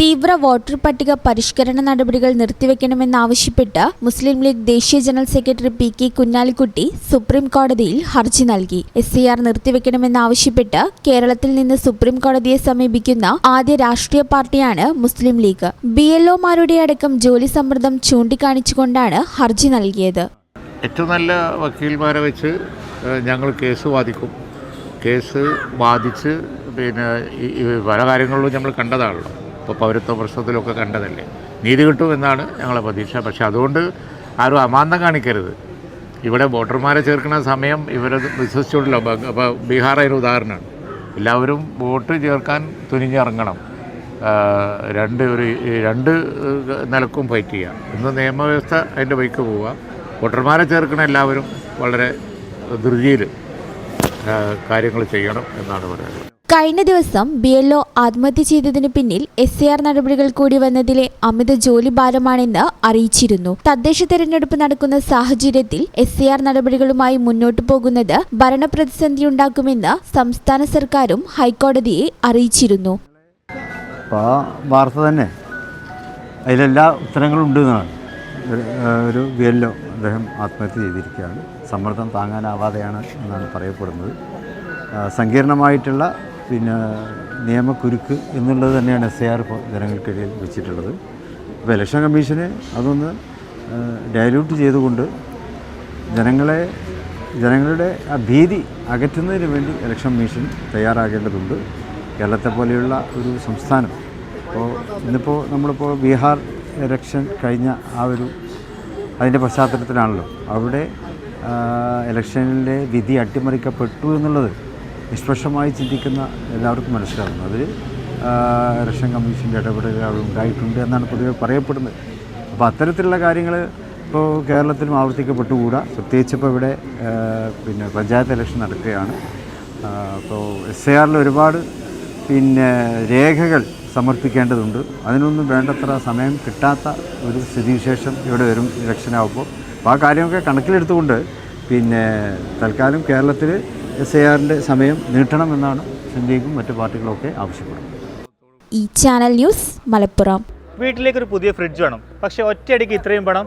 തീവ്ര വോട്ടർ പട്ടിക പരിഷ്കരണ നടപടികൾ നിർത്തിവെക്കണമെന്നാവശ്യപ്പെട്ട് മുസ്ലിം ലീഗ് ദേശീയ general secretary P K Kunhalikutty supreme കോടതിയിൽ ഹർജി നൽകി. എസ് സി ആർ നിർത്തിവെക്കണമെന്നാവശ്യപ്പെട്ട് കേരളത്തിൽ നിന്ന് സുപ്രീം കോടതിയെ സമീപിക്കുന്ന ആദ്യ രാഷ്ട്രീയ പാർട്ടിയാണ് മുസ്ലിം ലീഗ്. ബി എൽഒമാരുടെ അടക്കം ജോലി സമ്മർദ്ദം ചൂണ്ടിക്കാണിച്ചുകൊണ്ടാണ് ഹർജി നൽകിയത്. ഏറ്റവും നല്ല വക്കീൽമാരെ വെച്ച് ഞങ്ങൾ കേസ് വാദിക്കും. കേസ് വാദിച്ച് പിന്നെ പല കാര്യങ്ങളിലും നമ്മൾ കണ്ടതാണല്ലോ. ഇപ്പോൾ പൗരത്വ പ്രശ്നത്തിലൊക്കെ കണ്ടതല്ലേ? നീതി കിട്ടുമെന്നാണ് ഞങ്ങളെ പ്രതീക്ഷ. പക്ഷേ അതുകൊണ്ട് ആരും അമാന്തം കാണിക്കരുത്. ഇവിടെ വോട്ടർമാരെ ചേർക്കുന്ന സമയം ഇവരെ വിശ്വസിച്ചുകൊണ്ടല്ലോ. അപ്പോൾ ബീഹാർ അതിന് ഉദാഹരണമാണ്. എല്ലാവരും വോട്ട് ചേർക്കാൻ തുനിഞ്ഞിറങ്ങണം. രണ്ട് ഒരു രണ്ട് നിലക്കും ഫൈറ്റ് ചെയ്യുക ഇന്ന് നിയമവ്യവസ്ഥ അതിന്റെ വഴിക്ക് പോവുക. വോട്ടർമാരെ ചേർക്കുന്ന എല്ലാവരും വളരെ ധൃതിയിൽ കാര്യങ്ങൾ ചെയ്യണം എന്നാണ് പറയുന്നത്. കഴിഞ്ഞ ദിവസം ബി എൽഒ ആത്മഹത്യ ചെയ്തതിന് പിന്നിൽ എസ് സി ആർ നടപടികൾ കൂടി വന്നതിലെ അമിത ജോലി ഭാരമാണെന്ന് അറിയിച്ചിരുന്നു. തദ്ദേശ തെരഞ്ഞെടുപ്പ് നടക്കുന്ന സാഹചര്യത്തിൽ എസ് സി ആർ നടപടികളുമായി മുന്നോട്ടു പോകുന്നത് ഭരണപ്രതിസന്ധിയുണ്ടാക്കുമെന്ന് സംസ്ഥാന സർക്കാരും ഹൈക്കോടതിയെ അറിയിച്ചിരുന്നു. വാർത്ത തന്നെ. അതിലെല്ലാ ഉത്തരങ്ങളും ഉണ്ട് എന്നാണ്. ഒരു, ബി എൽ ഒ അദ്ദേഹം ആത്മഹത്യ ചെയ്തിരിക്കുകയാണ്. സമ്മർദ്ദം താങ്ങാനാവാതെയാണ് എന്നാണ് പറയപ്പെടുന്നത്. സങ്കീർണമായിട്ടുള്ള പിന്നെ നിയമക്കുരുക്ക് എന്നുള്ളത് തന്നെയാണ് എസ് ആർ ജനങ്ങൾക്കിടയിൽ വെച്ചിട്ടുള്ളത്. അപ്പോൾ ഇലക്ഷൻ കമ്മീഷന് അതൊന്ന് ഡയലൂട്ട് ചെയ്തുകൊണ്ട് ജനങ്ങളെ ജനങ്ങളുടെ ആ ഭീതി അകറ്റുന്നതിന് വേണ്ടി ഇലക്ഷൻ കമ്മീഷൻ തയ്യാറാകേണ്ടതുണ്ട്. കേരളത്തെ പോലെയുള്ള ഒരു സംസ്ഥാനം. ഇപ്പോൾ ഇന്നിപ്പോൾ നമ്മളിപ്പോൾ ബീഹാർ ഇലക്ഷൻ കഴിഞ്ഞ ആ ഒരു അതിന്റെ പശ്ചാത്തലത്തിലാണല്ലോ. അവിടെ ഇലക്ഷനിലെ വിധി അട്ടിമറിക്കപ്പെട്ടു എന്നുള്ളത് നിഷ്പക്ഷമായി ചിന്തിക്കുന്ന എല്ലാവർക്കും മനസ്സിലാകുന്നു. അതിൽ ഇലക്ഷൻ കമ്മീഷന്റെ ഇടപെടലുകൾ അവിടെ ഉണ്ടായിട്ടുണ്ട് എന്നാണ് പൊതുവെ പറയപ്പെടുന്നത്. അപ്പോൾ അത്തരത്തിലുള്ള കാര്യങ്ങൾ ഇപ്പോൾ കേരളത്തിലും ആവർത്തിക്കപ്പെട്ടുകൂടാ. പ്രത്യേകിച്ച് ഇപ്പോൾ ഇവിടെ പിന്നെ പഞ്ചായത്ത് ഇലക്ഷൻ നടക്കുകയാണ്. അപ്പോൾ എസ് എ ആറിൽ ഒരുപാട് പിന്നെ രേഖകൾ സമർപ്പിക്കേണ്ടതുണ്ട്. അതിനൊന്നും വേണ്ടത്ര സമയം കിട്ടാത്ത ഒരു സ്ഥിതിവിശേഷം ഇവിടെ വരും ഇലക്ഷനാകുമ്പോൾ അപ്പോൾ ആ കാര്യമൊക്കെ കണക്കിലെടുത്തുകൊണ്ട് പിന്നെ തൽക്കാലം കേരളത്തിൽ എസ് ഐ ആറിന്റെ സമയം നീട്ടണമെന്നാണ് സിന്ധ്യക്കും മറ്റു മറ്റു പാർട്ടികളൊക്കെ ആവശ്യപ്പെടുന്നത്. ഈ ചാനൽ ന്യൂസ് മലപ്പുറം. വീട്ടിലേക്ക് ഒരു പുതിയ ഫ്രിഡ്ജ് വേണം. പക്ഷേ ഒറ്റയടിക്ക് ഇത്രയും പണം